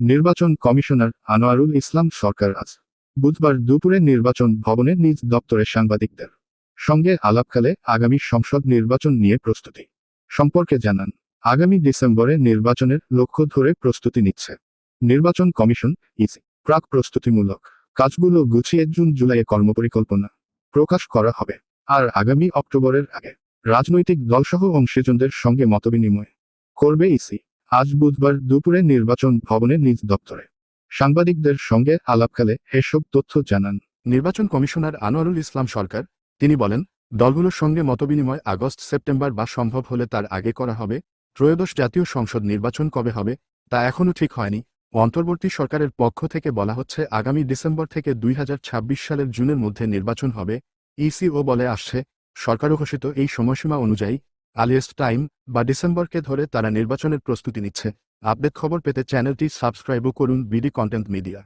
নির্বাচন কমিশনার আনোয়ারুল ইসলাম সরকার আজ বুধবার দুপুরে নির্বাচন ভবনে নিজ দপ্তরে সাংবাদিকদের সঙ্গে আলাপকালে আগামী সংসদ নির্বাচন নিয়ে প্রস্তুতি সম্পর্কে জানান, আগামী ডিসেম্বরে নির্বাচনের লক্ষ্য ধরে প্রস্তুতি নিচ্ছে। নির্বাচন কমিশন ইসি প্রাক প্রস্তুতিমূলক কাজগুলো গুছিয়ে জুন জুলাইয়ে কর্মপরিকল্পনা প্রকাশ করা হবে। আর আগামী অক্টোবরের আগে রাজনৈতিক দলসহ অংশীজনদের সঙ্গে মতবিনিময় করবে ইসি। আজ বুধবার দুপুরে নির্বাচন ভবনের নিজ দপ্তরে। সাংবাদিকদের সঙ্গে আলাপকালে এসব তথ্য জানান। নির্বাচন কমিশনার আনোয়ারুল ইসলাম সরকার, তিনি বলেন, দলগুলোর সঙ্গে মতবিনিময় আগস্ট, সেপ্টেম্বর বা সম্ভব হলে তার আগে করা হবে, ত্রয়োদশ জাতীয় সংসদ নির্বাচন কবে হবে, তা এখনও ঠিক হয়নি। অন্তর্বর্তী সরকারের পক্ষ থেকে বলা হচ্ছে, আগামী ডিসেম্বর থেকে দুই হাজার ছাব্বিশ সালের জুনের মধ্যে নির্বাচন হবে, ইসিও বলে আসছে। সরকার ঘোষিত এই সময়সীমা অনুযায়ী আলিয়েস্ট টাইম বা ডিসেম্বরকে ধরে তারা নির্বাচনের প্রস্তুতি নিচ্ছে। আপডেট খবর পেতে চ্যানেলটি সাবস্ক্রাইবও করুন বিডি কন্টেন্ট মিডিয়া।